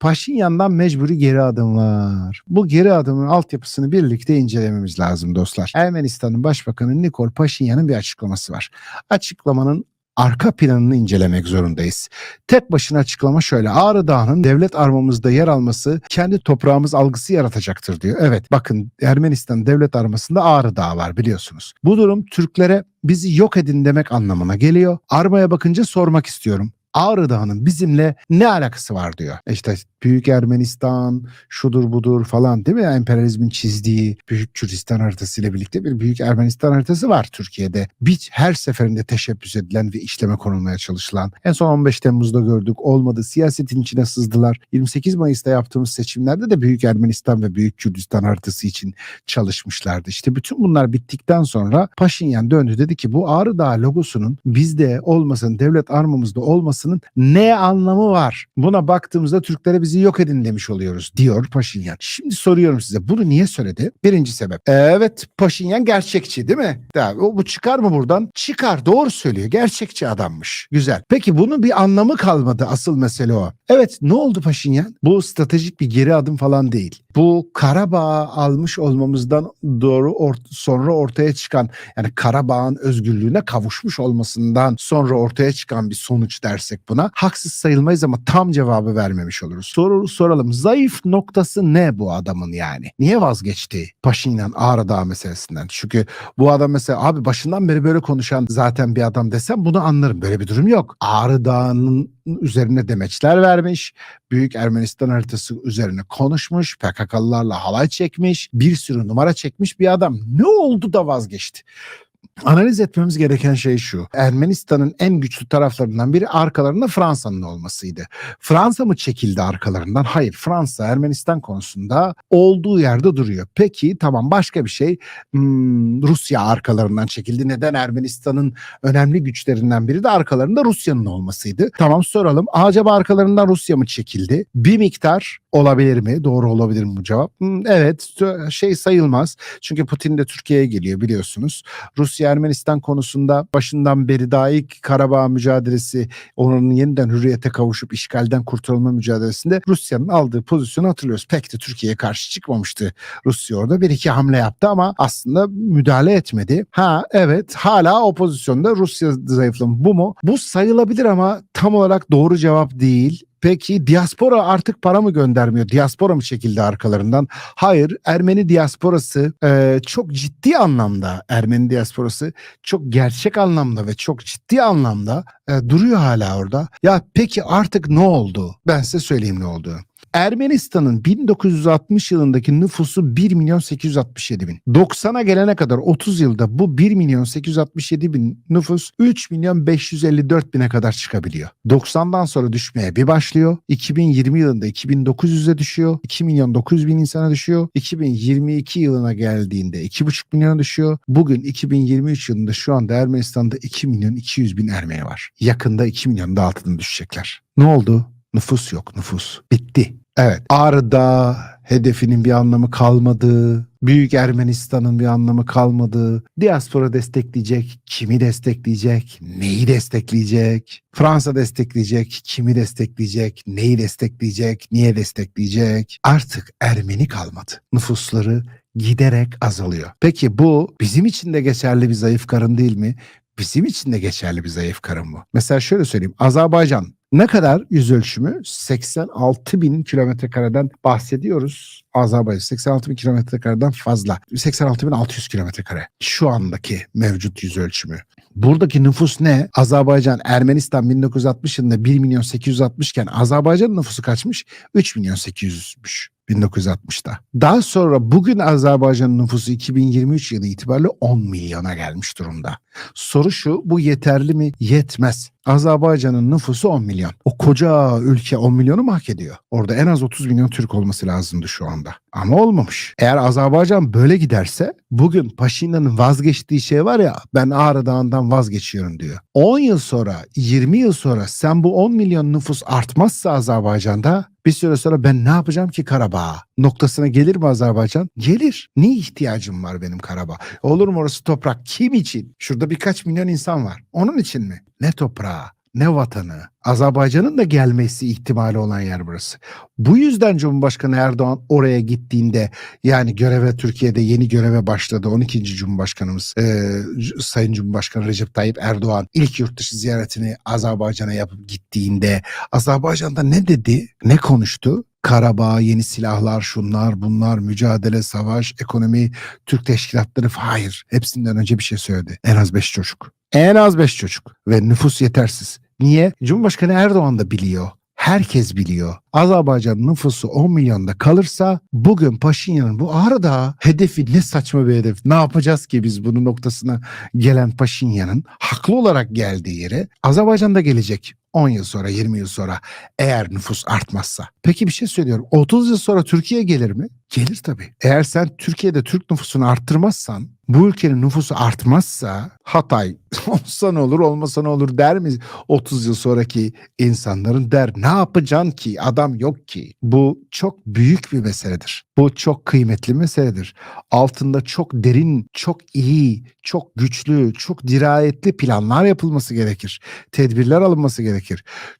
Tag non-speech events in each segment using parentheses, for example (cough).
Paşinyan'dan mecburi geri adım var. Bu geri adımın altyapısını birlikte incelememiz lazım dostlar. Ermenistan'ın Başbakanı Nikol Paşinyan'ın bir açıklaması var. Açıklamanın arka planını incelemek zorundayız. Tek başına açıklama şöyle. Ağrı Dağı'nın devlet armamızda yer alması kendi toprağımız algısı yaratacaktır diyor. Evet bakın Ermenistan devlet armasında Ağrı Dağı var biliyorsunuz. Bu durum Türklere bizi yok edin demek anlamına geliyor. Armaya bakınca sormak istiyorum. Ağrı Dağı'nın bizimle ne alakası var diyor. İşte Büyük Ermenistan, şudur budur falan değil mi? Emperyalizmin çizdiği Büyük Kürdistan haritası ile birlikte bir Büyük Ermenistan haritası var Türkiye'de. Bir her seferinde teşebbüs edilen ve işleme konulmaya çalışılan. En son 15 Temmuz'da gördük olmadı. Siyasetin içine sızdılar. 28 Mayıs'ta yaptığımız seçimlerde de Büyük Ermenistan ve Büyük Kürdistan haritası için çalışmışlardı. İşte bütün bunlar bittikten sonra Paşinyan döndü dedi ki bu Ağrı Dağı logosunun bizde olmasın, devlet armamızda olmasının ne anlamı var? Buna baktığımızda Türklere bizi yok edin demiş oluyoruz diyor Paşinyan. Şimdi soruyorum size bunu niye söyledi? Birinci sebep. Evet Paşinyan gerçekçi değil mi? Ya, o, bu çıkar mı buradan? Çıkar doğru söylüyor. Gerçekçi adammış. Güzel. Peki bunun bir anlamı kalmadı asıl mesele o. Evet ne oldu Paşinyan? Bu stratejik bir geri adım falan değil. Bu Karabağ almış olmamızdan doğru or- sonra ortaya çıkan yani Karabağ'ın özgürlüğüne kavuşmuş olmasından sonra ortaya çıkan bir sonuç dersek buna haksız sayılmayız ama tam cevabı vermemiş oluruz. Soru soralım. Zayıf noktası ne bu adamın yani? Niye vazgeçti Paşinyan Ağrı Dağı meselesinden? Çünkü bu adam mesela abi başından beri böyle konuşan zaten bir adam desem bunu anlarım. Böyle bir durum yok. Ağrı Dağı'nın üzerine demeçler vermiş. Büyük Ermenistan haritası üzerine konuşmuş. PKK'lılarla halay çekmiş. Bir sürü numara çekmiş bir adam. Ne oldu da vazgeçti? Analiz etmemiz gereken şey şu. Ermenistan'ın en güçlü taraflarından biri arkalarında Fransa'nın olmasıydı. Fransa mı çekildi arkalarından? Hayır. Fransa Ermenistan konusunda olduğu yerde duruyor. Peki tamam başka bir şey. Hmm, Rusya arkalarından çekildi. Neden Ermenistan'ın önemli güçlerinden biri de arkalarında Rusya'nın olmasıydı. Tamam soralım. Acaba arkalarından Rusya mı çekildi? Bir miktar olabilir mi? Doğru olabilir mi bu cevap? Hmm, evet şey sayılmaz. Çünkü Putin de Türkiye'ye geliyor biliyorsunuz. Rusya Ermenistan konusunda başından beri daha ilk Karabağ mücadelesi onun yeniden hürriyete kavuşup işgalden kurtulma mücadelesinde Rusya'nın aldığı pozisyonu hatırlıyoruz. Pek de Türkiye'ye karşı çıkmamıştı. Rusya orada bir iki hamle yaptı ama aslında müdahale etmedi. Ha evet hala o pozisyonda Rusya zayıflamış. Bu mu? Bu sayılabilir ama tam olarak doğru cevap değil. Peki diaspora artık para mı göndermiyor? Diaspora mı çekildi arkalarından? Hayır, Ermeni diasporası e, çok ciddi anlamda Ermeni diasporası çok gerçek anlamda ve çok ciddi anlamda e, duruyor hala orada. Ya peki artık ne oldu? Ben size söyleyeyim ne oldu. Ermenistan'ın 1960 yılındaki nüfusu 1 milyon 867 bin. 90'a gelene kadar 30 yılda bu 1 milyon 867 bin nüfus 3 milyon 554 bine kadar çıkabiliyor. 90'dan sonra düşmeye bir başlıyor. 2020 yılında 2900'e düşüyor. 2 milyon 900 bin insana düşüyor. 2022 yılına geldiğinde 2,5 milyona düşüyor. Bugün 2023 yılında şu anda Ermenistan'da 2 milyon 200 bin Ermeni var. Yakında 2 milyonun da altına düşecekler. Ne oldu? Nüfus yok nüfus. Bitti. Evet Ağrı'da hedefinin bir anlamı kalmadı. Büyük Ermenistan'ın bir anlamı kalmadı. Diaspora destekleyecek, kimi destekleyecek, neyi destekleyecek? Fransa destekleyecek, kimi destekleyecek, neyi destekleyecek, niye destekleyecek? Artık Ermeni kalmadı. Nüfusları giderek azalıyor. Peki bu bizim için de geçerli bir zayıf karın değil mi? Bizim için de geçerli bir zayıf karın bu. Mesela şöyle söyleyeyim. Azerbaycan ne kadar yüz ölçümü? 86 bin kilometre kareden bahsediyoruz. Azerbaycan 86 bin kilometre kareden fazla. 86 bin 600 kilometre kare. Şu andaki mevcut yüz ölçümü. Buradaki nüfus ne? Azerbaycan, Ermenistan 1960 yılında 1 milyon 860 iken Azerbaycan'ın nüfusu kaçmış? 3 milyon 800'müş. 1960'da. Daha sonra bugün Azerbaycan'ın nüfusu 2023 yılı itibariyle 10 milyona gelmiş durumda. Soru şu bu yeterli mi? Yetmez. Azerbaycan'ın nüfusu 10 milyon. O koca ülke 10 milyonu mu hak ediyor? Orada en az 30 milyon Türk olması lazımdı şu anda. Ama olmamış. Eğer Azerbaycan böyle giderse bugün Paşinyan'ın vazgeçtiği şey var ya ben Ağrı Dağı'ndan vazgeçiyorum diyor. 10 yıl sonra 20 yıl sonra sen bu 10 milyon nüfus artmazsa Azerbaycan'da bir süre sonra ben ne yapacağım ki Karabağ noktasına gelir mi Azerbaycan? Gelir. Ne ihtiyacım var benim Karabağ? Olur mu orası toprak? Kim için? Şurada birkaç milyon insan var. Onun için mi? Ne toprağı? Ne vatanı. Azerbaycan'ın da gelmesi ihtimali olan yer burası. Bu yüzden Cumhurbaşkanı Erdoğan oraya gittiğinde yani göreve Türkiye'de yeni göreve başladı 12. Cumhurbaşkanımız e, Sayın Cumhurbaşkanı Recep Tayyip Erdoğan ilk yurt dışı ziyaretini Azerbaycan'a yapıp gittiğinde Azerbaycan'da ne dedi ne konuştu? Karabağ, yeni silahlar, şunlar, bunlar, mücadele, savaş, ekonomi, Türk teşkilatları. Hayır. Hepsinden önce bir şey söyledi. En az beş çocuk. En az beş çocuk. Ve nüfus yetersiz. Niye? Cumhurbaşkanı Erdoğan da biliyor. Herkes biliyor. Azerbaycan nüfusu 10 milyonda kalırsa bugün Paşinyan'ın bu Ağrı'da hedefi ne saçma bir hedef. Ne yapacağız ki biz bunun noktasına gelen Paşinyan'ın haklı olarak geldiği yere Azerbaycan'da gelecek. 10 yıl sonra 20 yıl sonra eğer nüfus artmazsa. Peki bir şey söylüyorum. 30 yıl sonra Türkiye gelir mi? Gelir tabii. Eğer sen Türkiye'de Türk nüfusunu arttırmazsan bu ülkenin nüfusu artmazsa Hatay (laughs) olsa ne olur olmasa ne olur der mi 30 yıl sonraki insanların der ne yapacaksın ki adam yok ki. Bu çok büyük bir meseledir. Bu çok kıymetli bir meseledir. Altında çok derin, çok iyi, çok güçlü, çok dirayetli planlar yapılması gerekir. Tedbirler alınması gerekir.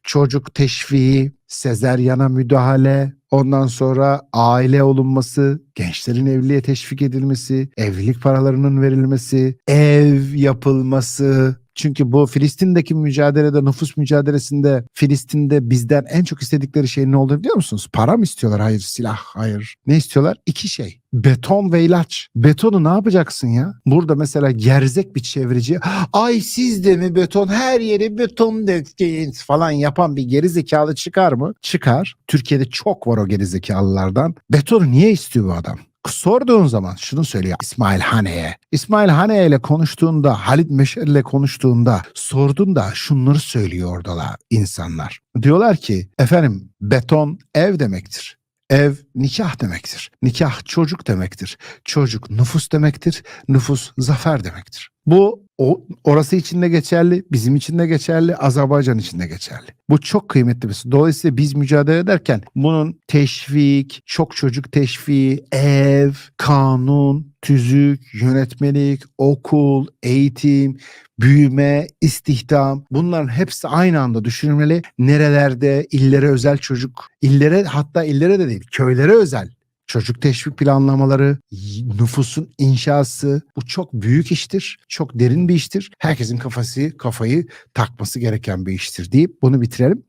Çocuk teşviği, sezeryana müdahale, ondan sonra aile olunması, gençlerin evliliğe teşvik edilmesi, evlilik paralarının verilmesi, ev yapılması. Çünkü bu Filistin'deki mücadelede, nüfus mücadelesinde Filistin'de bizden en çok istedikleri şey ne oldu biliyor musunuz? Para mı istiyorlar? Hayır, silah, hayır. Ne istiyorlar? İki şey. Beton ve ilaç. Betonu ne yapacaksın ya? Burada mesela gerzek bir çevreci ay siz de mi beton her yeri beton dökün falan yapan bir geri zekalı çıkar mı? Çıkar. Türkiye'de çok var o geri zekalılardan. Betonu niye istiyor bu adam? Sorduğun zaman şunu söylüyor İsmail Hane'ye. İsmail Hane ile konuştuğunda, Halit Meşer ile konuştuğunda, sorduğunda şunları söylüyor insanlar. Diyorlar ki efendim beton ev demektir. Ev nikah demektir. Nikah çocuk demektir. Çocuk nüfus demektir. Nüfus zafer demektir. Bu o, orası için de geçerli, bizim için de geçerli, Azerbaycan için de geçerli. Bu çok kıymetli bir şey. Dolayısıyla biz mücadele ederken bunun teşvik, çok çocuk teşviği, ev, kanun, tüzük, yönetmelik, okul, eğitim, büyüme, istihdam bunların hepsi aynı anda düşünülmeli. Nerelerde illere özel çocuk, illere hatta illere de değil köylere özel çocuk teşvik planlamaları, nüfusun inşası bu çok büyük iştir. Çok derin bir iştir. Herkesin kafası kafayı takması gereken bir iştir deyip bunu bitirelim.